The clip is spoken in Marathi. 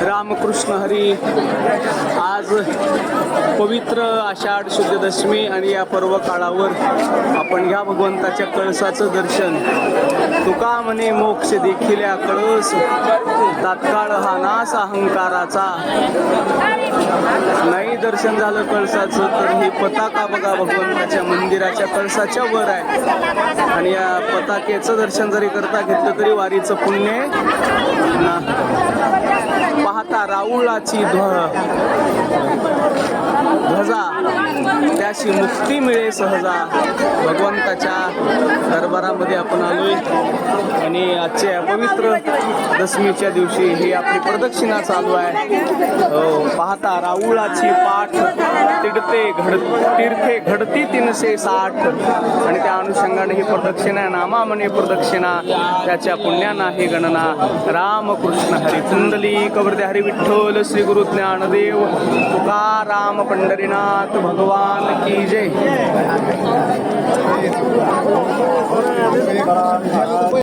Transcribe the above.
रामकृष्ण हरी. आज पवित्र आषाढ शुद्ध दशमी आणि या पर्व काळावर आपण ह्या भगवंताच्या कळसाचं दर्शन. तुका म्हणे मोक्ष देखील या कळस. तात्काळ हा नास अहंकाराचा. नाही दर्शन झालं कळसाचं तर ही पताका बघा भगवंताच्या मंदिराच्या कळसाच्या वर आहे. आणि या पताकेचं दर्शन जरी करता घेतलं तरी वारीचं पुण्य ध्वजा राऊळाची ध्व ध्वजा. त्याशी मुक्ती मिळे सहजा. भगवंताच्या दरबारामध्ये आपण आलोय. आणि आजच्या पवित्र दशमीच्या दिवशी ही आपली प्रदक्षिणा चालू आहे. पाहता राऊळाची पाठ. घडते घड तीर्थे घडती तीनशे साठ. आणि त्या अनुषंगाने ही प्रदक्षिणा नामा म्हणे प्रदक्षिणा त्याच्या पुण्याना हे गणना. रामकृष्ण हरी कुंडली कवरते हरी विठ्ठल श्री गुरु ज्ञानदेव. तुकाराम पंढरीनाथ भगवान की जय.